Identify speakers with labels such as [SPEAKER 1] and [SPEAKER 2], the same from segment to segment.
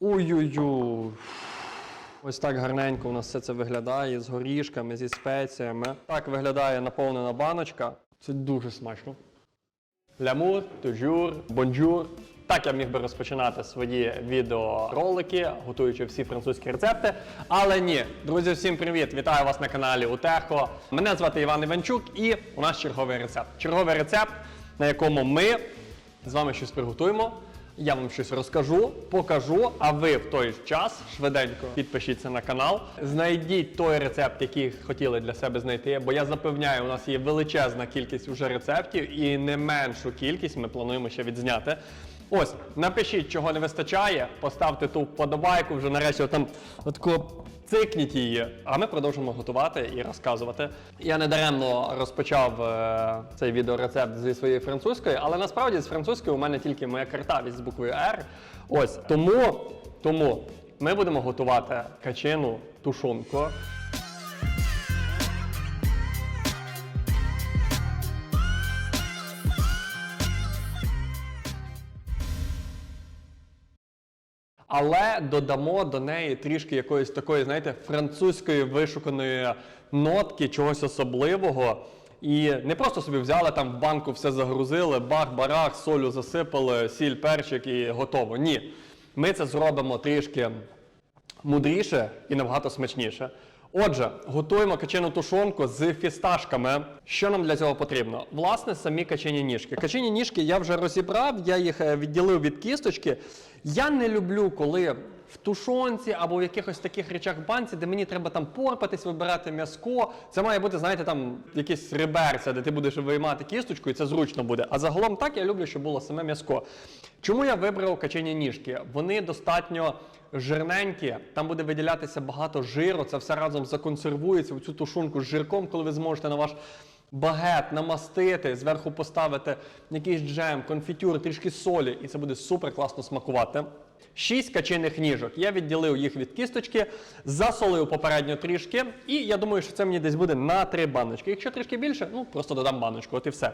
[SPEAKER 1] Ой-ой-ой. Ось так гарненько у нас все це виглядає з горішками, зі спеціями. Так виглядає наповнена баночка. Це дуже смачно. Лямур, тужур, бонжур. Так я міг би розпочинати свої відеоролики, готуючи всі французькі рецепти. Але ні, друзі, всім привіт! Вітаю вас на каналі Утехо. Мене звати Іван Іванчук і у нас черговий рецепт. Черговий рецепт, на якому ми з вами щось приготуємо. Я вам щось розкажу, покажу, а ви в той час швиденько підпишіться на канал. Знайдіть той рецепт, який хотіли для себе знайти, бо я запевняю, у нас є величезна кількість уже рецептів, і не меншу кількість ми плануємо ще відзняти. Ось, напишіть, чого не вистачає, поставте ту вподобайку, вже нарешті там отако цикніть її. А ми продовжимо готувати і розказувати. Я не даремно розпочав е, цей відеорецепт зі своєї французької, але насправді з французької у мене тільки моя картавість з буквою R. Ось тому, тому ми будемо готувати качину тушонку. Але додамо до неї трішки якоїсь такої, знаєте, французької вишуканої нотки, чогось особливого. І не просто собі взяли там в банку, все загрузили, бах-барах, солю засипали, сіль, перчик і готово. Ні. Ми це зробимо трішки мудріше і набагато смачніше. Отже, готуємо качену тушонку з фісташками. Що нам для цього потрібно? Власне, самі качені ніжки. Качені ніжки я вже розібрав, я їх е, відділив від кісточки. Я не люблю, коли в тушонці або в якихось таких речах в банці, де мені треба там порпатись, вибирати м'язко. Це має бути, знаєте, там якісь реберця, де ти будеш виймати кісточку, і це зручно буде. А загалом так я люблю, щоб було саме м'язко. Чому я вибрав качені ніжки? Вони достатньо жирненькі, там буде виділятися багато жиру, це все разом законсервується в цю тушунку з жирком, коли ви зможете на ваш багет намастити, зверху поставити якийсь джем, конфітюр, трішки солі, і це буде супер класно смакувати. Шість качених ніжок. Я відділив їх від кісточки, засолив попередньо трішки, і я думаю, що це мені десь буде на три баночки. Якщо трішки більше, ну просто додам баночку, от і все.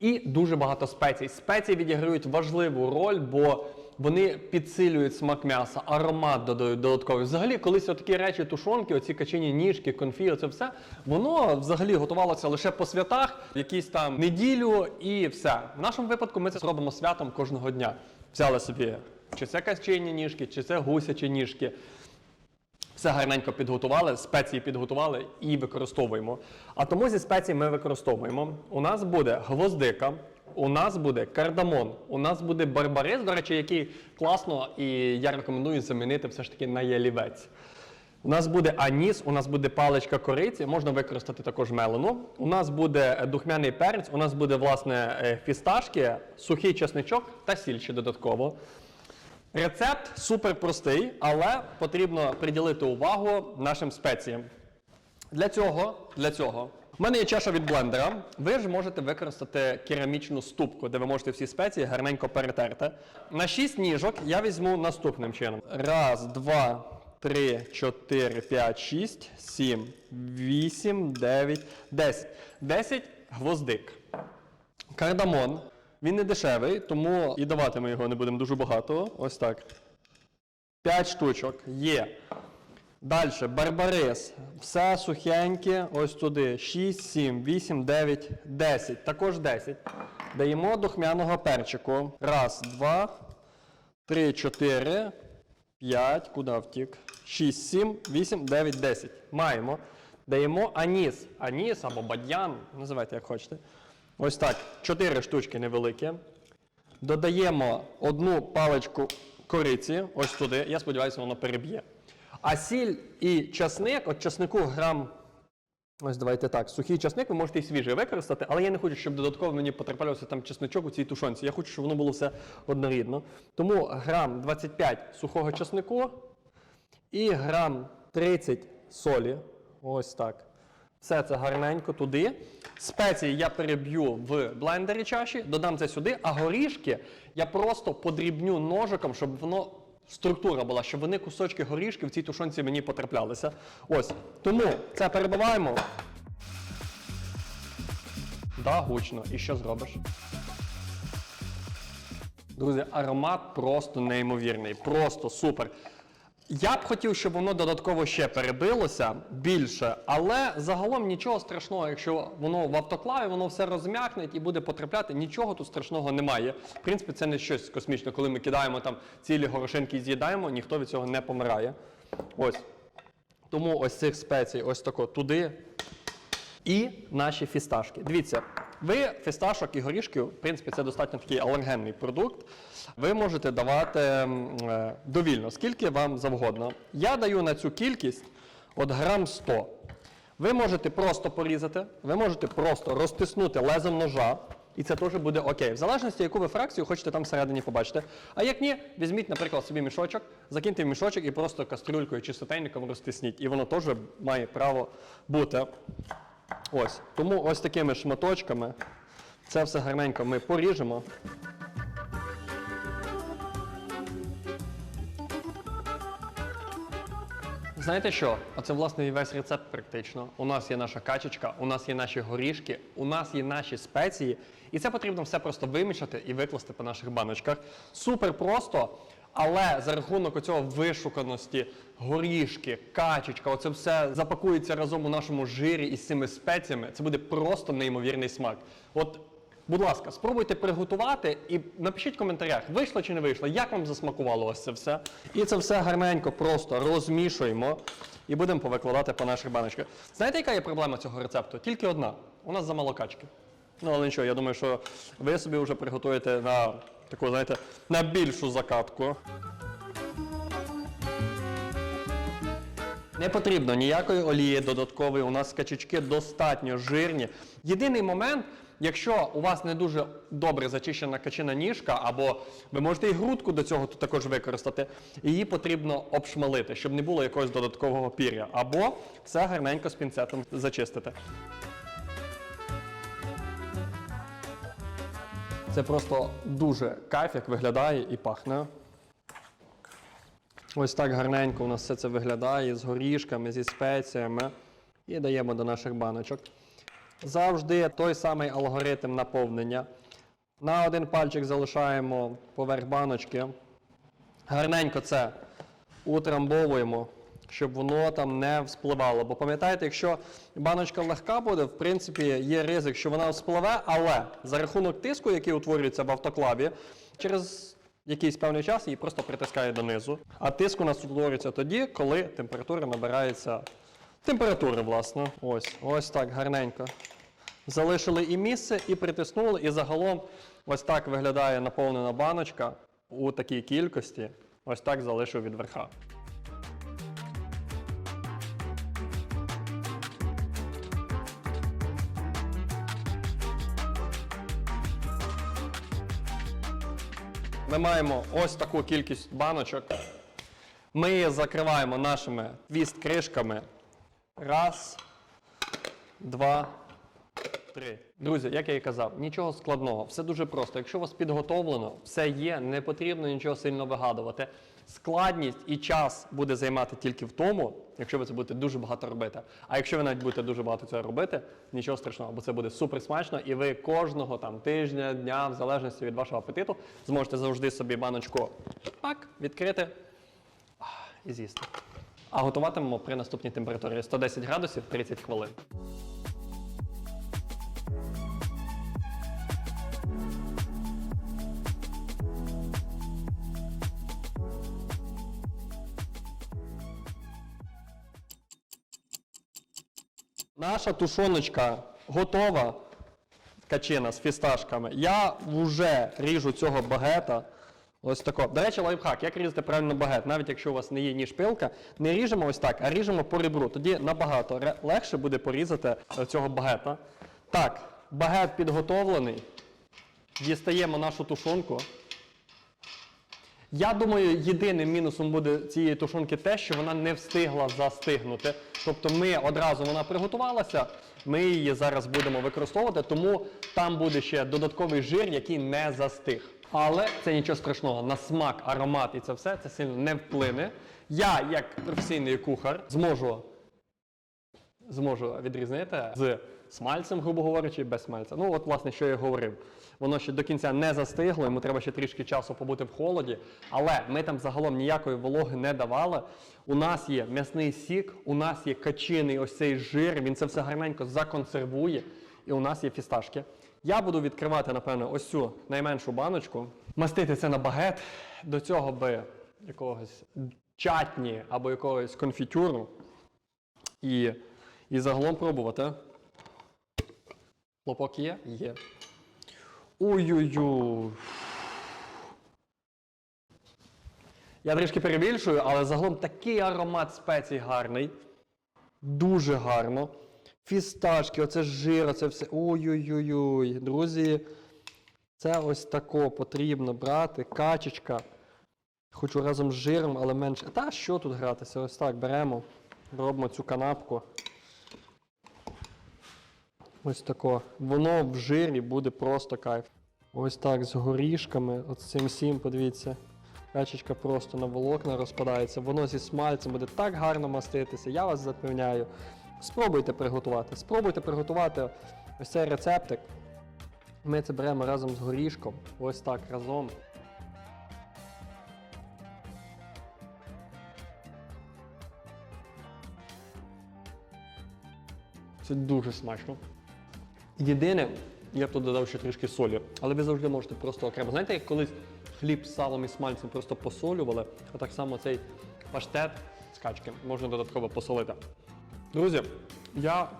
[SPEAKER 1] І дуже багато спецій. Спеції відіграють важливу роль, бо вони підсилюють смак м'яса, аромат додають додатковий. Взагалі, колись такі речі, тушонки, оці качені ніжки, конфі, це все, воно взагалі готувалося лише по святах, якісь там неділю і все. В нашому випадку ми це зробимо святом кожного дня. Взяли собі, чи це качені ніжки, чи це гусячі ніжки. Все гарненько підготували, спеції підготували і використовуємо. А тому зі спецій ми використовуємо. У нас буде гвоздика, у нас буде кардамон, у нас буде барбарис, до речі, який класно, і я рекомендую замінити все ж таки на ялівець. У нас буде аніс, у нас буде паличка кориці, можна використати також мелену. У нас буде е, духмяний перець, у нас буде власне е, фісташки, сухий чесничок та сіль додатково. Рецепт супер простий, але потрібно приділити увагу нашим спеціям. Для цього, для цього в мене є чаша від блендера. Ви ж можете використати керамічну ступку, де ви можете всі спеції гарненько перетерти. На 6 ніжок я візьму наступним чином: раз, два, три, чотири, п'ять, шість, сім, вісім, дев'ять, десять. Десять гвоздик. Кардамон. Він не дешевий, тому і давати ми його не будемо дуже багато. Ось так. 5 штучок є. Далі, барбарис. Все сухеньке, ось туди. 6, 7, 8, 9, 10. Також 10. Даємо духмяного перчику. Раз, два, три, чотири, п'ять. Куди втік? 6, 7, 8, 9, 10. Маємо. Даємо аніс. Аніс або бадьян, називайте як хочете. Ось так. Чотири штучки невеликі. Додаємо одну паличку кориці, ось туди. Я сподіваюся, воно переб'є. А сіль і часник, от часнику грам. Ось давайте так. Сухий часник ви можете і свіжий використати, але я не хочу, щоб додатково мені потраплявся там чесничок у цій тушонці. Я хочу, щоб воно було все однорідно. Тому грам 25 сухого часнику і грам 30 солі. Ось так. Все це гарненько туди. Спеції я переб'ю в блендері чаші, додам це сюди, а горішки я просто подрібню ножиком, щоб воно структура була, щоб вони кусочки горішки в цій тушонці мені потраплялися. Ось. Тому це перебиваємо. Да, гучно. І що зробиш? Друзі, аромат просто неймовірний, просто супер. Я б хотів, щоб воно додатково ще перебилося більше, але загалом нічого страшного, якщо воно в автоклаві, воно все розм'якне і буде потрапляти, нічого тут страшного немає. В принципі, це не щось космічне, коли ми кидаємо там цілі горошинки і з'їдаємо, ніхто від цього не помирає. Ось. Тому ось цих спецій, ось тако туди. І наші фісташки. Дивіться, ви фісташок і горішків, в принципі, це достатньо такий алергенний продукт. Ви можете давати е, довільно, скільки вам завгодно. Я даю на цю кількість от грам 100. Ви можете просто порізати, ви можете просто розтиснути лезом ножа, і це теж буде окей. В залежності, яку ви фракцію хочете там всередині побачити. А як ні, візьміть, наприклад, собі мішочок, закиньте в мішочок і просто кастрюлькою чи сотейником розтисніть. І воно теж має право бути. Ось. Тому ось такими шматочками це все гарненько ми поріжемо. Знаєте що? Оце власне і весь рецепт практично. У нас є наша качечка, у нас є наші горішки, у нас є наші спеції. І це потрібно все просто вимішати і викласти по наших баночках. Супер просто. Але за рахунок оцього вишуканості, горішки, качечка, оце все запакується разом у нашому жирі із цими спеціями. Це буде просто неймовірний смак. От, будь ласка, спробуйте приготувати і напишіть в коментарях, вийшло чи не вийшло, як вам засмакувало ось це все. І це все гарненько просто розмішуємо і будемо повикладати по наших баночках. Знаєте, яка є проблема цього рецепту? Тільки одна. У нас замало качки. Ну, але нічого, я думаю, що ви собі вже приготуєте на таку, знаєте, на більшу закатку. Не потрібно ніякої олії додаткової. У нас качечки достатньо жирні. Єдиний момент, якщо у вас не дуже добре зачищена качина ніжка, або ви можете і грудку до цього тут також використати, її потрібно обшмалити, щоб не було якогось додаткового пір'я. Або все гарненько з пінцетом зачистити. Це просто дуже кайф, як виглядає і пахне. Ось так гарненько у нас все це виглядає з горішками, зі спеціями. І даємо до наших баночок. Завжди той самий алгоритм наповнення. На один пальчик залишаємо поверх баночки. Гарненько це утрамбовуємо, щоб воно там не вспливало. Бо пам'ятаєте, якщо баночка легка буде, в принципі, є ризик, що вона вспливе, але за рахунок тиску, який утворюється в автоклаві, через якийсь певний час її просто притискає донизу. А тиск у нас утворюється тоді, коли температура набирається температури, власне. Ось, ось так гарненько. Залишили і місце, і притиснули, і загалом ось так виглядає наповнена баночка у такій кількості. Ось так залишив від верха. Ми маємо ось таку кількість баночок. Ми її закриваємо нашими твіст-кришками. Раз, два, три. Друзі, як я і казав, нічого складного, все дуже просто. Якщо у вас підготовлено, все є, не потрібно нічого сильно вигадувати. Складність і час буде займати тільки в тому, якщо ви це будете дуже багато робити. А якщо ви навіть будете дуже багато цього робити, нічого страшного, бо це буде супер смачно, і ви кожного там тижня, дня, в залежності від вашого апетиту, зможете завжди собі баночку пак, відкрити і з'їсти. А готуватимемо при наступній температурі 110 градусів 30 хвилин. Наша тушоночка готова. Качина з фісташками. Я вже ріжу цього багета. Ось тако. До речі, лайфхак, як різати правильно багет, навіть якщо у вас не є ніж пилка, не ріжемо ось так, а ріжемо по ребру. Тоді набагато легше буде порізати е, цього багета. Так, багет підготовлений. Дістаємо нашу тушонку. Я думаю, єдиним мінусом буде цієї тушонки те, що вона не встигла застигнути. Тобто ми одразу вона приготувалася, ми її зараз будемо використовувати, тому там буде ще додатковий жир, який не застиг. Але це нічого страшного, на смак, аромат і це все це сильно не вплине. Я, як професійний кухар, зможу, зможу відрізнити з смальцем, грубо говорячи, без смальця. Ну, от, власне, що я говорив. Воно ще до кінця не застигло, йому треба ще трішки часу побути в холоді. Але ми там загалом ніякої вологи не давали. У нас є м'ясний сік, у нас є качиний ось цей жир, він це все гарненько законсервує. І у нас є фісташки. Я буду відкривати, напевно, ось цю найменшу баночку, мастити це на багет. До цього би якогось чатні або якогось конфітюру. І, і загалом пробувати. Хлопок є? Є. Ой-ой-ой. Я трішки перебільшую, але загалом такий аромат спецій гарний. Дуже гарно. Фісташки, оце жир, оце все. Ой-ой-ой. Друзі, це ось тако потрібно брати. Качечка. Хочу разом з жиром, але менше. Та що тут гратися? Ось так беремо, робимо цю канапку. Ось тако. Воно в жирі буде просто кайф. Ось так з горішками, от цим всім, подивіться. Качечка просто на волокна розпадається. Воно зі смальцем буде так гарно маститися. Я вас запевняю. Спробуйте приготувати. Спробуйте приготувати ось цей рецептик. Ми це беремо разом з горішком. Ось так разом. Це дуже смачно. Єдине, я б тут додав ще трішки солі, але ви завжди можете просто окремо. Знаєте, як колись хліб з салом і смальцем просто посолювали, а так само цей паштет з качки можна додатково посолити. Друзі, я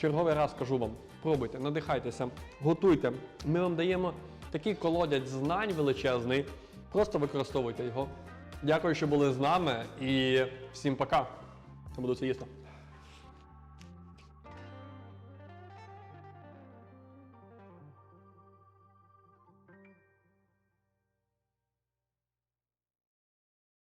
[SPEAKER 1] черговий раз кажу вам: пробуйте, надихайтеся, готуйте. Ми вам даємо такий колодязь знань величезний. Просто використовуйте його. Дякую, що були з нами і всім пока. Я буду це їсти.